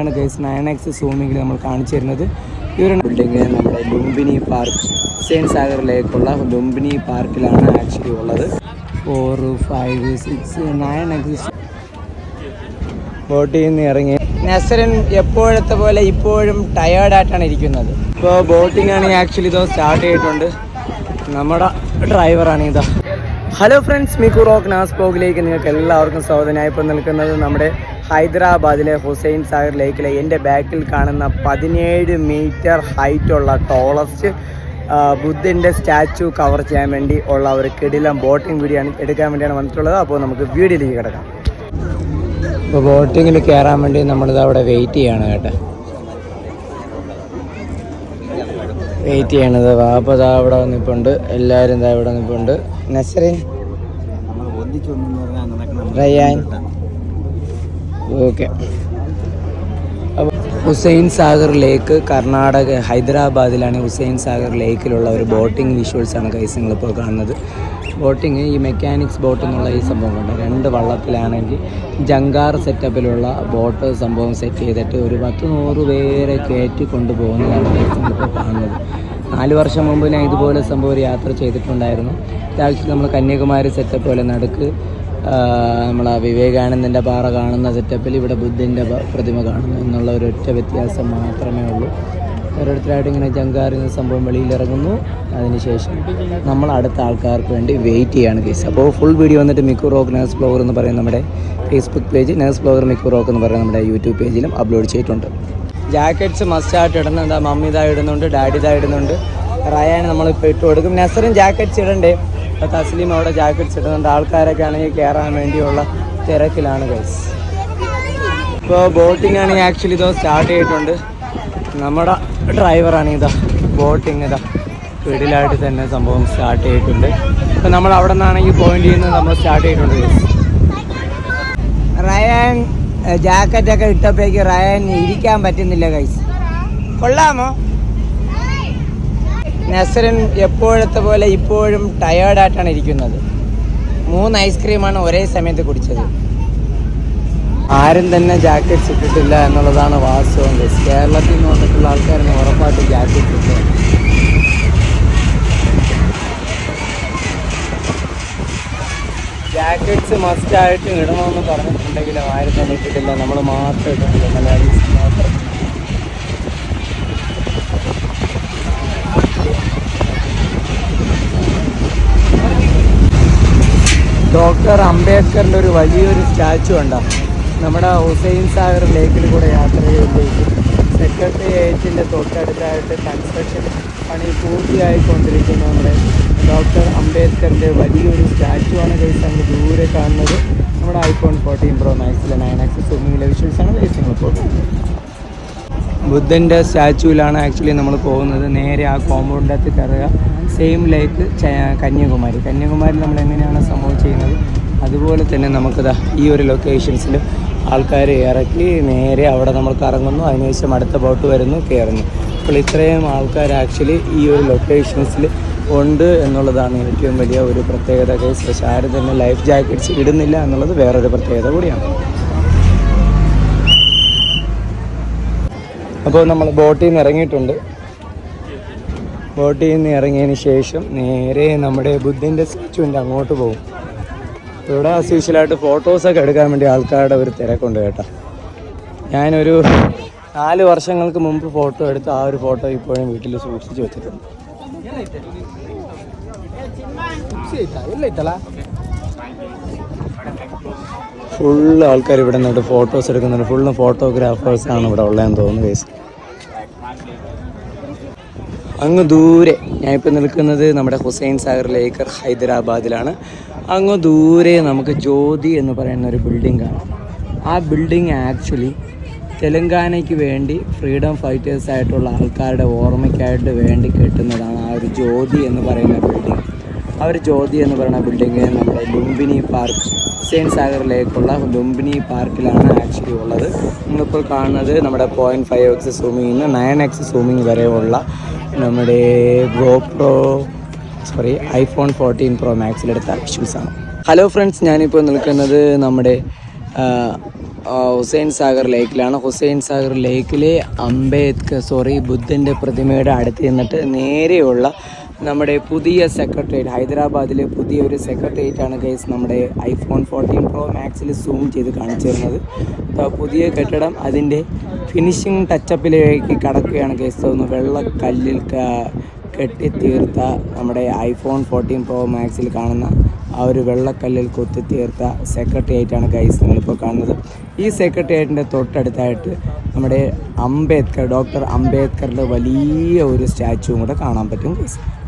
ആണ് guys nine X സൂമിങ്ങിൽ നമ്മൾ കാണിച്ചു തരുന്നത്. ഇവർ ബിൽഡിംഗ് നമ്മുടെ ലുംബിനി പാർക്ക് ഹുസൈൻ സാഗറിലേക്കുള്ള ലുംബിനി പാർക്കിലാണ് ആക്ച്വലി ഉള്ളത്. Four five six nine x ബോട്ടിൽ നിന്ന് ഇറങ്ങി. നസരൻ എപ്പോഴത്തെ പോലെ ഇപ്പോഴും ടയേർഡായിട്ടാണ് ഇരിക്കുന്നത്. ഇപ്പോൾ ബോട്ടിംഗ് ആണെങ്കിൽ ആക്ച്വലി ഇതോ സ്റ്റാർട്ട് ചെയ്തിട്ടുണ്ട്. നമ്മുടെ ഡ്രൈവറാണ് ഇതാ. ഹലോ ഫ്രണ്ട്സ് മിക്കു റോക്ക് നാസ് പോകിലേക്ക് നിങ്ങൾക്ക് എല്ലാവർക്കും സ്വാഗതം. ഞാൻ ഇപ്പോൾ നിൽക്കുന്നത് നമ്മുടെ ഹൈദരാബാദിലെ ഹുസൈൻ സാഗർ ലേക്കിലെ എന്റെ ബാക്കിൽ കാണുന്ന പതിനേഴ് മീറ്റർ ഹൈറ്റുള്ള ടോളസ്റ്റ് ബുദ്ധന്റെ സ്റ്റാച്ചു കവർ ചെയ്യാൻ വേണ്ടി ഉള്ള ഒരു കിടിലം ബോട്ടിംഗ് വീഡിയോ ആണ് എടുക്കാൻ വേണ്ടിയാണ് വന്നിട്ടുള്ളത്. അപ്പോൾ നമുക്ക് വീഡിയോയിലേക്ക് കിടക്കാം. ഇപ്പോൾ ബോട്ടിങ്ങിൽ കയറാൻ വേണ്ടി നമ്മളിത് അവിടെ വെയിറ്റ് ചെയ്യാണ് കേട്ടോ. വെയിറ്റ് ചെയ്യണത് അപ്പോൾ ദാ അവിടെ നിൽപ്പുണ്ട് എല്ലാവരും ദാ ഇവിടെ നിൽപ്പുണ്ട് നസറിൻ. റയാൻ. ഓക്കെ. ഹുസൈൻ സാഗർ ലേക്ക് കർണാടക ഹൈദരാബാദിലാണ് ഹുസൈൻ സാഗർ ലേക്കിലുള്ള ഒരു ബോട്ടിംഗ് വിഷ്വൽസാണ് കൈസ് നിങ്ങളിപ്പോൾ കാണുന്നത്. ബോട്ടിങ് ഈ മെക്കാനിക്സ് ബോട്ട് എന്നുള്ള ഈ സംഭവം കൊണ്ട് രണ്ട് വള്ളത്തിലാണെങ്കിൽ ജങ്കാർ സെറ്റപ്പിലുള്ള ബോട്ട് സംഭവം സെറ്റ് ചെയ്തിട്ട് ഒരു പത്ത് നൂറ് പേരെ കയറ്റി കൊണ്ടുപോകുന്നതാണ് നിങ്ങളിപ്പോൾ കാണുന്നത്. നാല് വർഷം മുമ്പ് ഞാൻ ഇതുപോലെ സംഭവം ഒരു യാത്ര ചെയ്തിട്ടുണ്ടായിരുന്നു. ആക്ച്വലി നമ്മൾ കന്യാകുമാരി സെറ്റപ്പ് പോലെ നടുക്ക് നമ്മളെ വിവേകാനന്ദന്റെ പാറ കാണുന്ന സെറ്റപ്പിൽ ഇവിടെ ബുദ്ധന്റെ പ്രതിമ കാണുന്നു എന്നുള്ള ഒരു ഒറ്റ വ്യത്യാസം മാത്രമേ ഉള്ളൂ. ഓരോരുത്തരായിട്ട് ഇങ്ങനെ ജങ്കാറിന് സംഭവം വെളിയിലിറങ്ങുന്നു അതിനുശേഷം നമ്മൾ അടുത്ത ആൾക്കാർക്ക് വേണ്ടി വെയിറ്റ് ചെയ്യാണ് കേസ് അപ്പോൾ ഫുൾ വീഡിയോ വന്നിട്ട് മിക്കു റോക്ക് നേഴ്സ് ബ്ലോഗർ എന്ന് പറയുന്ന നമ്മുടെ Facebook page nurse blogger Mikku rock എന്ന് പറയുന്ന നമ്മുടെ യൂട്യൂബ് പേജിലും അപ്ലോഡ് ചെയ്തിട്ടുണ്ട്. ജാക്കറ്റ്സ് മസ്റ്റായിട്ട് ഇടുന്നത് എന്താ മമ്മി ഇതാ ഇടുന്നുണ്ട് ഡാഡി ഇതാ ഇടുന്നുണ്ട്. റയാൻ നമ്മളിപ്പോൾ ഇട്ട് കൊടുക്കും നെസറും ജാക്കറ്റ്സ് ഇടണ്ടേ? അപ്പോൾ തസ്ലീം അവിടെ ജാക്കറ്റ്സ് ഇടുന്നുണ്ട് ആൾക്കാരൊക്കെ ആണെങ്കിൽ കയറാൻ വേണ്ടിയുള്ള തിരക്കിലാണ് ഗൈസ് ഇപ്പോൾ ബോട്ടിംഗ് ആണെങ്കിൽ ആക്ച്വലി ഇതോ സ്റ്റാർട്ട് ചെയ്തിട്ടുണ്ട്. നമ്മുടെ ഡ്രൈവറാണ് ഇതാ. ബോട്ടിങ് ഇതാ. വീടിലായിട്ട് തന്നെ സംഭവം സ്റ്റാർട്ട് ചെയ്തിട്ടുണ്ട്. ഇപ്പം നമ്മൾ അവിടെ നിന്നാണെങ്കിൽ പോയിന്റ് ചെയ്യുന്നത് നമ്മൾ സ്റ്റാർട്ട് ചെയ്തിട്ടുണ്ട് ഗൈസ് റയാൻ ജാക്കറ്റ് ഒക്കെ ഇട്ടപ്പോഴേക്ക് റയാൻ ഇരിക്കാൻ പറ്റുന്നില്ല ഗൈസ് കൊള്ളാമോ? നസറിൻ എപ്പോഴത്തെ പോലെ ഇപ്പോഴും ടയേർഡായിട്ടാണ് ഇരിക്കുന്നത്. മൂന്ന് ഐസ്ക്രീമാണ് ഒരേ സമയത്ത് കുടിച്ചത്. ആരും തന്നെ ജാക്കറ്റ് ഇട്ടിട്ടില്ല എന്നുള്ളതാണ് വാസ്തവം. കേരളത്തിൽ നിന്ന് വന്നിട്ടുള്ള ആൾക്കാരിന് ഉറപ്പായിട്ട് ജാക്കറ്റ് ഇട്ടു ജാക്കറ്റ്സ് മസ്റ്റായിട്ട് ഇടണമെന്ന് പറഞ്ഞിട്ടുണ്ടെങ്കിലും ആരും തന്നെ ഇട്ടിട്ടില്ല. നമ്മൾ മാത്രം ഇട്ടിട്ടില്ല. മലയാളീസ് മാത്രം. ഡോക്ടർ അംബേദ്കറിന്റെ ഒരു വലിയൊരു സ്റ്റാച്ചു ഉണ്ടാവും നമ്മുടെ ഹുസൈൻ സാഗർ ലേക്കിൽ കൂടെ യാത്ര ചെയ്യുമ്പോഴേക്കും സെക്രട്ടേറിയറ്റിന്റെ തൊട്ടടുത്തായിട്ട് കൺസ്ട്രക്ഷൻ പണി പൂർത്തിയായിക്കൊണ്ടിരിക്കുന്ന നമ്മുടെ ഡോക്ടർ അംബേദ്കറിന്റെ വലിയൊരു സ്റ്റാച്ചു ആണ് അങ്ങ് ദൂരെ കാണുന്നത്. നമ്മുടെ ഐഫോൺ ഫോർട്ടീൻ പ്രോ മാക്സിലെ നയൻ ആക്സസ് സൂമിങ്ങിലെ വിഷ്വൽസാണ് കൈസ് നിങ്ങളിപ്പോൾ ബുദ്ധന്റെ സ്റ്റാച്ചുവിലാണ് ആക്ച്വലി നമ്മൾ പോകുന്നത്. നേരെ ആ കോമ്പൗണ്ടിനകത്ത് കയറുക. Same like Kanyakumari. കന്യാകുമാരി നമ്മൾ എങ്ങനെയാണ് സംഭവം ചെയ്യുന്നത്? അതുപോലെ തന്നെ നമുക്കിതാ ഈ ഒരു ലൊക്കേഷൻസിൽ ആൾക്കാരെ ഇറക്കി നേരെ അവിടെ നമ്മൾ കറങ്ങുന്നു അതിനുശേഷം അടുത്ത ബോട്ട് വരുന്നു കയറുന്നു അപ്പോൾ ഇത്രയും ആൾക്കാർ ആക്ച്വലി ഈ ഒരു ലൊക്കേഷൻസിൽ ഉണ്ട് എന്നുള്ളതാണ് ഏറ്റവും വലിയ ഒരു പ്രത്യേകത കേസ് പക്ഷേ ആരും തന്നെ ലൈഫ് ജാക്കറ്റ്സ് ഇടുന്നില്ല എന്നുള്ളത് വേറൊരു പ്രത്യേകത കൂടിയാണ്. അപ്പോൾ നമ്മൾ ബോട്ടിൽ നിന്ന് ഇറങ്ങിയിട്ടുണ്ട്. ബോട്ടിൽ നിന്ന് ഇറങ്ങിയതിന് ശേഷം നേരെ നമ്മുടെ ബുദ്ധന്റെ സ്റ്റാച്ചുവിന്റെ അങ്ങോട്ട് പോകും. ഇവിടെ അസ്യൂഷ്യലായിട്ട് ഫോട്ടോസൊക്കെ എടുക്കാൻ വേണ്ടി ആൾക്കാരുടെ ഒരു തിരക്കുണ്ട് കേട്ടോ. ഞാനൊരു നാല് വർഷങ്ങൾക്ക് മുമ്പ് ഫോട്ടോ എടുത്ത് ആ ഒരു ഫോട്ടോ ഇപ്പോഴും വീട്ടിൽ സൂക്ഷിച്ച് വെച്ചിട്ടുണ്ട്. ഫുള്ള് ആൾക്കാർ ഇവിടെ നിന്നിട്ട് ഫോട്ടോസ് എടുക്കുന്നുണ്ട്. ഫുള്ളും ഫോട്ടോഗ്രാഫേഴ്സാണ് ഇവിടെ ഉള്ളതെന്ന് തോന്നുന്നു അങ്ങ് ദൂരെ. ഞാൻ ഇപ്പോൾ നിൽക്കുന്നത് നമ്മുടെ ഹുസൈൻ സാഗർ ലേക്കർ ഹൈദരാബാദിലാണ്. അങ്ങ് ദൂരെ നമുക്ക് ജ്യോതി എന്ന് പറയുന്ന ഒരു ബിൽഡിംഗ് കാണാം. ആ ബിൽഡിംഗ് ആക്ച്വലി തെലങ്കാനയ്ക്ക് വേണ്ടി ഫ്രീഡം ഫൈറ്റേഴ്സ് ആയിട്ടുള്ള ആൾക്കാരുടെ ഓർമ്മയ്ക്കായിട്ട് വേണ്ടി കെട്ടുന്നതാണ് ആ ഒരു ജ്യോതി എന്ന് പറയുന്ന ബിൽഡിംഗ് ആ ഒരു ജ്യോതി എന്ന് പറയുന്ന ബിൽഡിംഗ് നമ്മുടെ ലുംബിനി പാർക്ക് ഹുസൈൻ സാഗറിലേക്കുള്ള ലുംബിനി പാർക്കിലാണ് ആക്ച്വലി ഉള്ളത്. നിങ്ങളിപ്പോൾ കാണുന്നത് നമ്മുടെ പോയിന്റ് ഫൈവ് എക്സ് സൂമിങ്ങിൽ നിന്ന് നയൻ എക്സ് സൂമിങ് വരെയുള്ള നമ്മുടെ GoPro sorry iPhone fourteen pro മാക്സിലെടുത്ത ഷൂസാണ് ഹലോ ഫ്രണ്ട്സ് ഞാനിപ്പോൾ നിൽക്കുന്നത് നമ്മുടെ ഹുസൈൻ സാഗർ ലേക്കിലാണ്. ഹുസൈൻ സാഗർ ലേക്കിലെ അംബേദ്കർ സോറി ബുദ്ധന്റെ പ്രതിമയുടെ അടുത്ത് നിന്നിട്ട് നേരെയുള്ള നമ്മുടെ പുതിയ സെക്രട്ടേറിയറ്റ് ഹൈദരാബാദിലെ പുതിയ ഒരു സെക്രട്ടേറിയറ്റ് ആണ് ഗൈസ് നമ്മുടെ ഐഫോൺ ഫോർട്ടീൻ പ്രോ മാക്സിൽ സൂം ചെയ്ത് കാണിച്ചു തരുന്നത് അപ്പോൾ പുതിയ കെട്ടിടം അതിന്റെ ഫിനിഷിംഗ് ടച്ചപ്പിലേക്ക് കടക്കുകയാണ് ഗൈസ്. തോന്നുന്നു വെള്ളക്കല്ലിൽ ക- കെട്ടിത്തീർത്ത നമ്മുടെ ഐഫോൺ ഫോർട്ടീൻ പ്രോ മാക്സിൽ കാണുന്ന ആ ഒരു വെള്ളക്കല്ലിൽ കൊത്തിത്തീർത്ത ആണ് ഗൈസ് നിങ്ങളിപ്പോൾ കാണുന്നത്. ഈ സെക്രട്ടേറിയറ്റിന്റെ തൊട്ടടുത്തായിട്ട് നമ്മുടെ അംബേദ്കർ ഡോക്ടർ അംബേദ്കറുടെ വലിയ ഒരു സ്റ്റാച്ചുവും കൂടെ കാണാൻ പറ്റും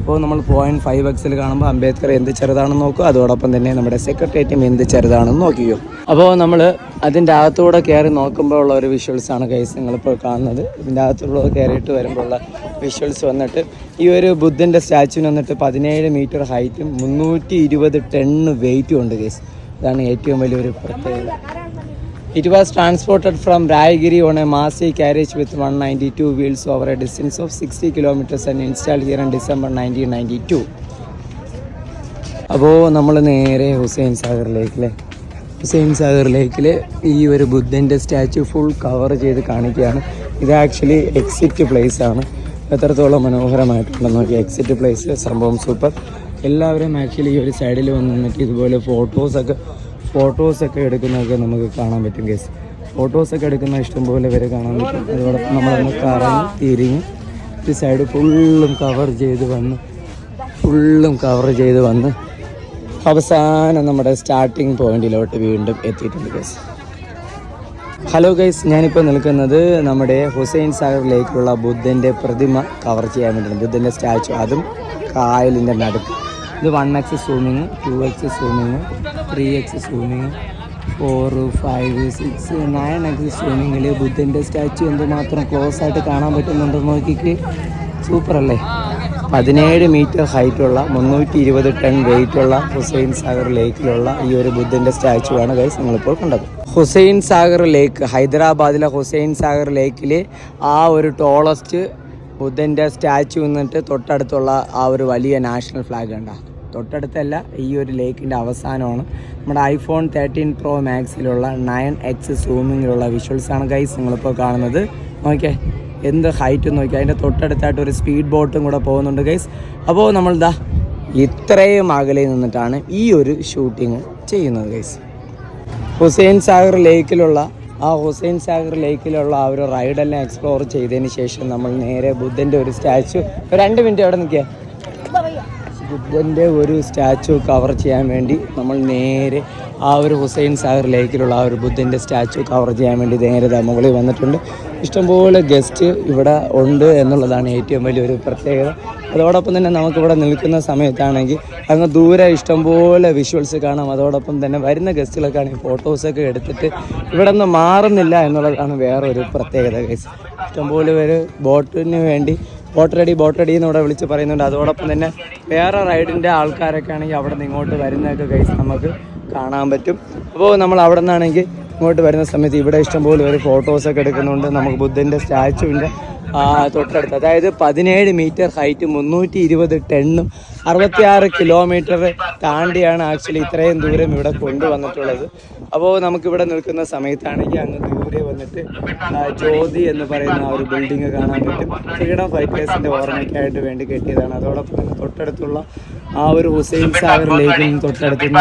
അപ്പോൾ നമ്മൾ പോയിന്റ് ഫൈവ് എക്സിൽ കാണുമ്പോൾ അംബേദ്കർ എന്ത് ചെറുതാണെന്ന് നോക്കും അതോടൊപ്പം തന്നെ നമ്മുടെ സെക്രട്ടേറിയറ്റും എന്ത് ചെറുതാണെന്ന് നോക്കിയോ അപ്പോൾ നമ്മൾ അതിന്റെ അകത്തൂടെ കയറി നോക്കുമ്പോൾ ഉള്ള ഒരു വിഷ്വൽസാണ് ഗൈസ് നിങ്ങളിപ്പോൾ കാണുന്നത്. ഇതിന്റെ അകത്തൂടെ കയറിയിട്ട് വരുമ്പോഴുള്ള വിഷ്വൽസ് വന്നിട്ട് ഈ ഒരു ബുദ്ധന്റെ സ്റ്റാച്ചുവിന് വന്നിട്ട് പതിനേഴ് മീറ്റർ ഹൈറ്റും മുന്നൂറ്റി ഇരുപത് ടണ്ണ് വെയിറ്റും ഉണ്ട് ഗൈസ് ഇതാണ് ഏറ്റവും വലിയൊരു പ്രത്യേകത. രായഗിരി on a massive carriage with one ninety two wheels over a distance of sixty kilometres and install here in December nineteen ninety two അപ്പോൾ നമ്മൾ നേരെ ഹുസൈൻ സാഗർ ലേക്കിലെ ഹുസൈൻ സാഗർ ലേക്കിൽ ഈ ഒരു ബുദ്ധന്റെ സ്റ്റാച്ചു ഫുൾ കവർ ചെയ്ത് കാണിക്കുകയാണ്. ഇത് ആക്ച്വലി എക്സിറ്റ് പ്ലേസ് ആണ്. എത്രത്തോളം മനോഹരമായിട്ടുണ്ടെന്ന് നോക്കി എക്സിറ്റ് പ്ലേസ് സംഭവം സൂപ്പർ. എല്ലാവരും ആക്ച്വലി ഈ ഒരു സൈഡിൽ വന്ന് നിന്നിട്ട് ഇതുപോലെ ഫോട്ടോസൊക്കെ ഫോട്ടോസൊക്കെ എടുക്കുന്നതൊക്കെ നമുക്ക് കാണാൻ പറ്റും കേസ് ഫോട്ടോസൊക്കെ എടുക്കുന്ന ഇഷ്ടംപോലെ വരെ കാണാൻ പറ്റും. അതോടൊപ്പം നമ്മളൊന്ന് കറങ്ങി തിരിഞ്ഞ് ഈ സൈഡ് ഫുള്ളും കവർ ചെയ്ത് വന്ന് ഫുള്ളും കവർ ചെയ്ത് വന്ന് അവസാനം നമ്മുടെ സ്റ്റാർട്ടിങ് പോയിന്റിലോട്ട് വീണ്ടും എത്തിയിട്ടുണ്ട് ഗൈസ് ഹലോ ഗൈസ് ഞാനിപ്പോൾ നിൽക്കുന്നത് നമ്മുടെ ഹുസൈൻ സാഗർ ലേക്കിലുള്ള ബുദ്ധന്റെ പ്രതിമ കവർ ചെയ്യാൻ വേണ്ടിയാണ്. ബുദ്ധന്റെ സ്റ്റാച്ചു അതും കായലിന്റെ നടുക്ക്. ഇത് one x zooming two x zooming three x zooming four five six nine x സൂമിങ്ങിൽ ബുദ്ധന്റെ സ്റ്റാച്ചു എന്തുമാത്രം ക്ലോസ് ആയിട്ട് കാണാൻ പറ്റുന്നുണ്ടെന്ന് നോക്കിക്ക്. സൂപ്പർ അല്ലേ? പതിനേഴ് മീറ്റർ ഹൈറ്റുള്ള മുന്നൂറ്റി ഇരുപത് ടൺ വെയിറ്റുള്ള ഹുസൈൻ സാഗർ ലേക്കിലുള്ള ഈ ഒരു ബുദ്ധന്റെ സ്റ്റാച്ചുവാണ് ഗൈസ് നിങ്ങളിപ്പോൾ കണ്ടത്. ഹുസൈൻ സാഗർ ലേക്ക് ഹൈദരാബാദിലെ ഹുസൈൻ സാഗർ ലേക്കിൽ ആ ഒരു ടോളസ്റ്റ് ബുദ്ധന്റെ സ്റ്റാച്ചു എന്നിട്ട് തൊട്ടടുത്തുള്ള ആ ഒരു വലിയ നാഷണൽ ഫ്ലാഗ് കണ്ട. തൊട്ടടുത്തല്ല ഈ ഒരു ലേക്കിന്റെ അവസാനമാണ്. നമ്മുടെ ഐഫോൺ തേർട്ടീൻ പ്രോ മാക്സിലുള്ള നയൻ എക്സ് സൂമിങ്ങിലുള്ള വിഷ്വൽസാണ് ഗൈസ് നിങ്ങളിപ്പോൾ കാണുന്നത്. നോക്കിയേ എന്ത് ഹൈറ്റ് നോക്കി അതിന്റെ തൊട്ടടുത്തായിട്ട് ഒരു സ്പീഡ് ബോട്ടും കൂടെ പോകുന്നുണ്ട് ഗൈസ്. അപ്പോൾ നമ്മൾ ദാ ഇത്രയും അകലെ നിന്നിട്ടാണ് ഈ ഒരു ഷൂട്ടിങ് ചെയ്യുന്നത് ഗൈസ്. ഹുസൈൻ സാഗർ ലേക്കിലുള്ള ആ ഹുസൈൻ സാഗർ ലേക്കിലുള്ള ആ ഒരു റൈഡെല്ലാം എക്സ്പ്ലോർ ചെയ്തതിന് ശേഷം നമ്മൾ നേരെ ബുദ്ധന്റെ ഒരു സ്റ്റാച്ചു. രണ്ട് മിനിറ്റ് അവിടെ നിൽക്കുക. ബുദ്ധന്റെ ഒരു സ്റ്റാച്ചു കവർ ചെയ്യാൻ വേണ്ടി നമ്മൾ നേരെ ആ ഒരു ഹുസൈൻ സാഗർ ലേക്കിലുള്ള ആ ഒരു ബുദ്ധന്റെ സ്റ്റാച്ചു കവർ ചെയ്യാൻ വേണ്ടി നേരെ മുകളിൽ വന്നിട്ടുണ്ട്. ഇഷ്ടംപോലെ ഗസ്റ്റ് ഇവിടെ ഉണ്ട് എന്നുള്ളതാണ് ഏറ്റവും വലിയൊരു പ്രത്യേകത. അതോടൊപ്പം തന്നെ നമുക്കിവിടെ നിൽക്കുന്ന സമയത്താണെങ്കിൽ അങ്ങ് ദൂരെ ഇഷ്ടംപോലെ വിഷ്വൽസ് കാണാം. അതോടൊപ്പം തന്നെ വരുന്ന ഗസ്റ്റുകളൊക്കെ ആണെങ്കിൽ ഫോട്ടോസൊക്കെ എടുത്തിട്ട് ഇവിടെ നിന്ന് മാറുന്നില്ല എന്നുള്ളതാണ് വേറൊരു പ്രത്യേകത ഗസ് ഇഷ്ടംപോലെ പേര് ബോട്ടിന് വേണ്ടി ബോട്ട് റെഡി ബോട്ട് റെഡി എന്ന് ഇവിടെ വിളിച്ച് പറയുന്നുണ്ട്. അതോടൊപ്പം തന്നെ വേറെ റൈഡിന്റെ ആൾക്കാരൊക്കെ ആണെങ്കിൽ അവിടെ നിന്ന് ഇങ്ങോട്ട് വരുന്നതൊക്കെ കഴിച്ച് നമുക്ക് കാണാൻ പറ്റും. അപ്പോൾ നമ്മൾ അവിടെ നിന്നാണെങ്കിൽ ഇങ്ങോട്ട് വരുന്ന സമയത്ത് ഇവിടെ ഇഷ്ടംപോലെ ഒരു ഫോട്ടോസൊക്കെ എടുക്കുന്നുണ്ട്. നമുക്ക് ബുദ്ധന്റെ സ്റ്റാച്ചുവിന്റെ തൊട്ടടുത്ത്. അതായത് പതിനേഴ് മീറ്റർ ഹൈറ്റ് മുന്നൂറ്റി ഇരുപത് ടണ്ണും അറുപത്തിയാറ് കിലോമീറ്റർ താണ്ടിയാണ് ആക്ച്വലി ഇത്രയും ദൂരം ഇവിടെ കൊണ്ടുവന്നിട്ടുള്ളത്. അപ്പോൾ നമുക്കിവിടെ നിൽക്കുന്ന സമയത്താണെങ്കിൽ അങ്ങ് ദൂരെ വന്നിട്ട് ജ്യോതി എന്ന് പറയുന്ന ഒരു ബിൽഡിംഗ് കാണാൻ പറ്റും. ഫ്രീഡം ഫൈറ്റേഴ്സിന്റെ ഓർമ്മയ്ക്കായിട്ട് വേണ്ടി കെട്ടിയതാണ്. അതോടൊപ്പം തന്നെ തൊട്ടടുത്തുള്ള ആ ഒരു ഹുസൈൻ സാഗർ ലേക്കിനും തൊട്ടടുത്തുള്ള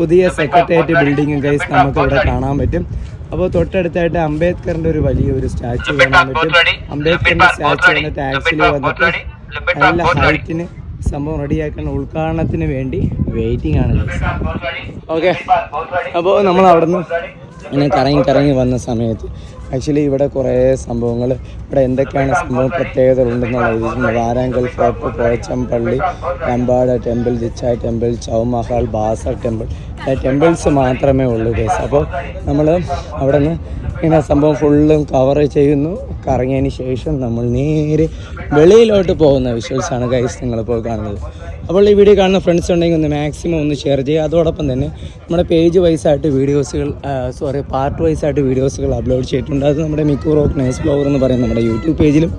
പുതിയ സെക്രട്ടേറിയറ്റ് ബിൽഡിംഗ് ഗൈസ് നമുക്ക് ഇവിടെ കാണാൻ പറ്റും. അപ്പോൾ തൊട്ടടുത്തായിട്ട് അംബേദ്കറിന്റെ ഒരു വലിയ ഒരു സ്റ്റാച്ചു കാണാൻ പറ്റും. അംബേദ്കറിന്റെ സ്റ്റാച്ചു വന്നിട്ട് ടാക്സിൽ വന്നിട്ട് നല്ല ഹൈറ്റിന് സംഭവം റെഡിയാക്കുന്ന ഉദ്ഘാടനത്തിന് വേണ്ടി വെയിറ്റിംഗ് ആണ് ഓക്കെ അപ്പോൾ നമ്മൾ അവിടുന്ന് ഇങ്ങനെ കറങ്ങി കറങ്ങി വന്ന സമയത്ത് ആക്ച്വലി ഇവിടെ കുറേ സംഭവങ്ങൾ ഇവിടെ എന്തൊക്കെയാണ് സംഭവം പ്രത്യേകതകളുണ്ടെന്നുള്ളത് വാരാങ്കൽ ഫോർട്ട് പോയച്ചമ്പള്ളി ലമ്പാട് temple ദിച്ചായ് temple Chowmahalla Basara temple. Temples മാത്രമേ ഉള്ളൂ കേസ് അപ്പോൾ നമ്മൾ അവിടെ നിന്ന് ഇങ്ങനെ സംഭവം ഫുള്ളും കവർ ചെയ്യുന്നു. കറങ്ങിയതിന് ശേഷം നമ്മൾ നേരെ വെളിയിലോട്ട് പോകുന്ന വിഷ്വൽസാണ് ഗൈസ് നിങ്ങളിപ്പോൾ കാണുന്നത്. അപ്പോൾ ഈ വീഡിയോ കാണുന്ന ഫ്രണ്ട്സ് ഉണ്ടെങ്കിൽ ഒന്ന് മാക്സിമം ഒന്ന് ഷെയർ ചെയ്യുക. അതോടൊപ്പം തന്നെ നമ്മുടെ പേജ് വൈസായിട്ട് വീഡിയോസുകൾ സോറി പാർട്ട് വൈസായിട്ട് വീഡിയോസുകൾ അപ്ലോഡ് ചെയ്തിട്ടുണ്ട്. അത് നമ്മുടെ മിക്കു റോക്ക് നേഴ്സ് ബ്ലോഗർ എന്ന് പറയുന്ന നമ്മുടെ യൂട്യൂബ് പേജിലും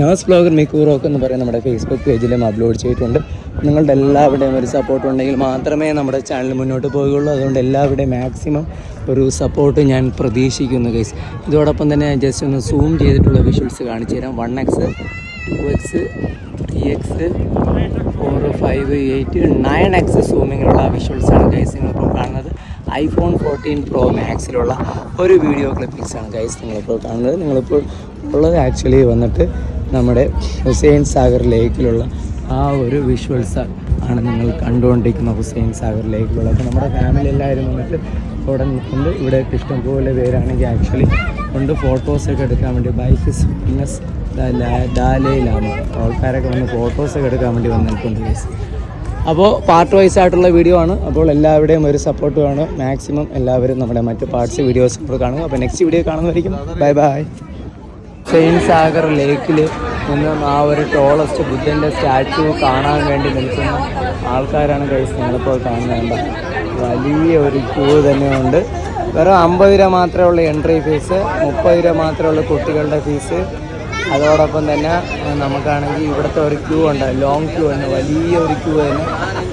നേഴ്സ് ബ്ലോഗർ മിക്കു റോക്ക് എന്ന് പറയുന്ന നമ്മുടെ ഫേസ്ബുക്ക് പേജിലും അപ്ലോഡ് ചെയ്തിട്ടുണ്ട്. നിങ്ങളുടെ എല്ലാവരുടെയും ഒരു സപ്പോർട്ട് ഉണ്ടെങ്കിൽ മാത്രമേ നമ്മുടെ ചാനൽ മുന്നോട്ട് പോവുകയുള്ളൂ അതുകൊണ്ട് എല്ലാവരുടെയും മാക്സിമം ഒരു സപ്പോർട്ട് ഞാൻ പ്രതീക്ഷിക്കുന്നു ഗൈസ് ഇതോടൊപ്പം തന്നെ ജസ്റ്റ് ഒന്ന് സൂം ചെയ്തിട്ടുള്ള വിഷ്വൽസ് കാണിച്ചു തരാം. One x two x three x four five eight nine x സൂമിങ്ങിലുള്ള വിഷ്വൽസാണ് ഗൈസ് നിങ്ങളിപ്പോൾ കാണുന്നത്. ഐഫോൺ ഫോർട്ടീൻ പ്രോ മാക്സിലുള്ള ഒരു വീഡിയോ ക്ലിപ്പിക്സ് ആണ് ഗൈസ് നിങ്ങളിപ്പോൾ കാണുന്നത്. നിങ്ങളിപ്പോൾ ഉള്ളത് ആക്ച്വലി വന്നിട്ട് നമ്മുടെ ഹുസൈൻ സാഗർ ലേക്കിലുള്ള ആ ഒരു വിഷ്വൽസ് ആണ് നിങ്ങൾ കണ്ടുകൊണ്ടിരിക്കുന്ന ഹുസൈൻ സാഗർ ലേക്കിലുള്ള അപ്പോൾ നമ്മുടെ ഫാമിലി എല്ലാവരും വന്നിട്ട് അവിടെ നിൽക്കുന്നുണ്ട്. ഇവിടെ ഇഷ്ടംപോലെ പേരാണെങ്കിൽ ആക്ച്വലി കൊണ്ട് ഫോട്ടോസൊക്കെ എടുക്കാൻ വേണ്ടി ബൈക്ക് ഫിറ്റ്നസ് ഡാലയിലാണ്. ആൾക്കാരൊക്കെ വന്ന് ഫോട്ടോസൊക്കെ എടുക്കാൻ വേണ്ടി വന്നിട്ടുണ്ട് ഗൈസ് അപ്പോൾ പാർട്ട് വൈസ് ആയിട്ടുള്ള വീഡിയോ ആണ്. അപ്പോൾ എല്ലാവരുടെയും ഒരു സപ്പോർട്ട് വേണം. മാക്സിമം എല്ലാവരും നമ്മുടെ മറ്റ് പാർട്സ് വീഡിയോസ് കൂടെ കാണുക. അപ്പോൾ നെക്സ്റ്റ് വീഡിയോ കാണുന്നതായിരിക്കും. ബൈ ബൈ സെയിൻ സാഗർ ലേക്കിൽ നിന്നും ആ ഒരു ടോളസ്റ്റ് ബുദ്ധന്റെ സ്റ്റാച്ചു കാണാൻ വേണ്ടി നിൽക്കുന്ന ആൾക്കാരാണ് കഴിച്ച് നിങ്ങളിപ്പോൾ കാണുന്നത്. വലിയ ഒരു ക്യൂ തന്നെയുണ്ട്. വെറും അമ്പത് രൂപ മാത്രമേ ഉള്ളൂ എൻട്രി ഫീസ് മുപ്പത് രൂപ മാത്രമേ ഉള്ളൂ കുട്ടികളുടെ ഫീസ് അതോടൊപ്പം തന്നെ നമുക്കാണെങ്കിൽ ഇവിടുത്തെ ഒരു ക്യൂ ഉണ്ട് ലോങ് ക്യൂ തന്നെ വലിയ ഒരു ക്യൂ തന്നെ.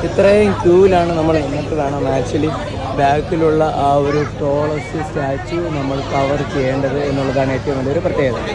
ഇത്രയും ക്യൂവിലാണ് നമ്മൾ എന്നിട്ട് കാണാം ആക്ച്വലി ബാക്കിലുള്ള ആ ഒരു ടോളസ്റ്റ് സ്റ്റാച്ചു നമ്മൾ കവർ ചെയ്യേണ്ടത് എന്നുള്ളതാണ് ഏറ്റവും വലിയൊരു പ്രത്യേകത.